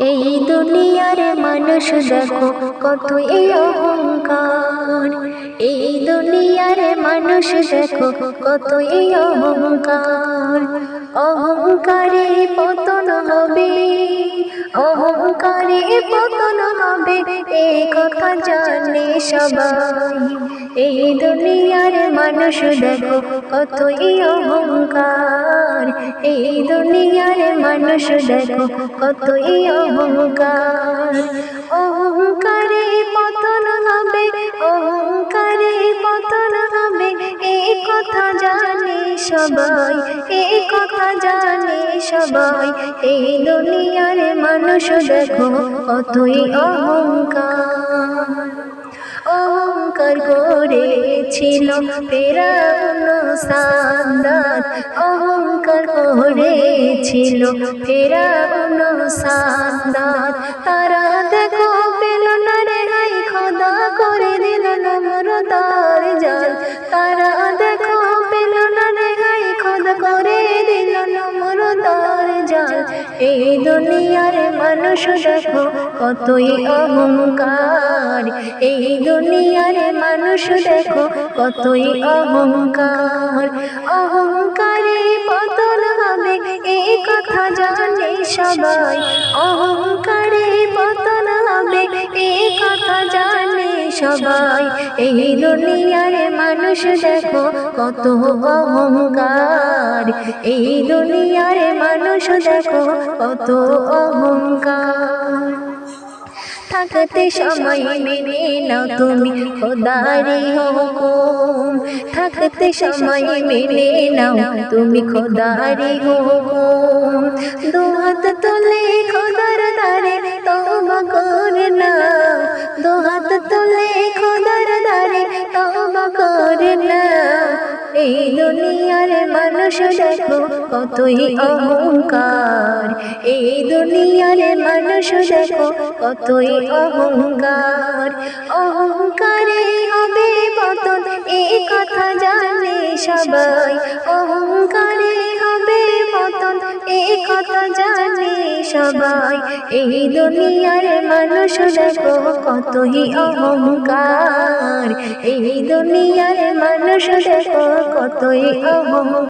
এই দুনিয়ার মানুষ দেখো কত এই অহংকার। এই দুনিয়ার মানুষ দেখো কত এই অহংকার। অহংকারে পতন হবে, অহংকারে পতন হবে এই কথা জানে সবাই। এই দুনিয়ার মানুষ দেখো কতই অহংকার। এই দুনিয়ার মানুষ দেখো কতই অহংকার। অহংকারে পতন হবে, অহংকারে পতন হবে এই কথা জানে সবাই এই কথা জানে সবাই। এই দুনিয়ার মানুষ দেখো কতই অহংকার। অহংকার করেছিল ফেরাউন সান্দাত অহংকার করেছিল ফেরাউন সান্দাত তারা দেখো পেল না রে হাই খোদা করে দিল নমরতার জাল। তারা দেখো পেল না রে হাই খোদা করে দিল নমরতার জাল। এই দুনিয়ার মানুষ দেখো কতই অহংকার। এই দুনিয়ার মানুষ দেখো কতই অহংকার। অহংকারে জানে সবাই। অহংকারে পতন হবে, এ কথা জানে সবাই। এই দুনিয়ার মানুষ দেখো কত অহংকার। এই দুনিয়ার মানুষ দেখো কত অহংকার। থাকতে সময় মেনে নাও তুমি খোদারি হুকুম। থাকতে সময় মেনে নাও তুমি খোদারি হুকুম। দু হাত তুলে খোদার এই দুনিয়ার মানুষ দেখো কতই অহংকার। এই দুনিয়ার মানুষ দেখো কতই অহংকার। অহংকারে হবে পতন এই কথা জানে সবাই। অহংকারে হবে পতন এই কথা জানে সবাই। এই দুনিয়ার মানুষ দেখো কতই অহংকার। এই দুনিয়ার কতই অহংকার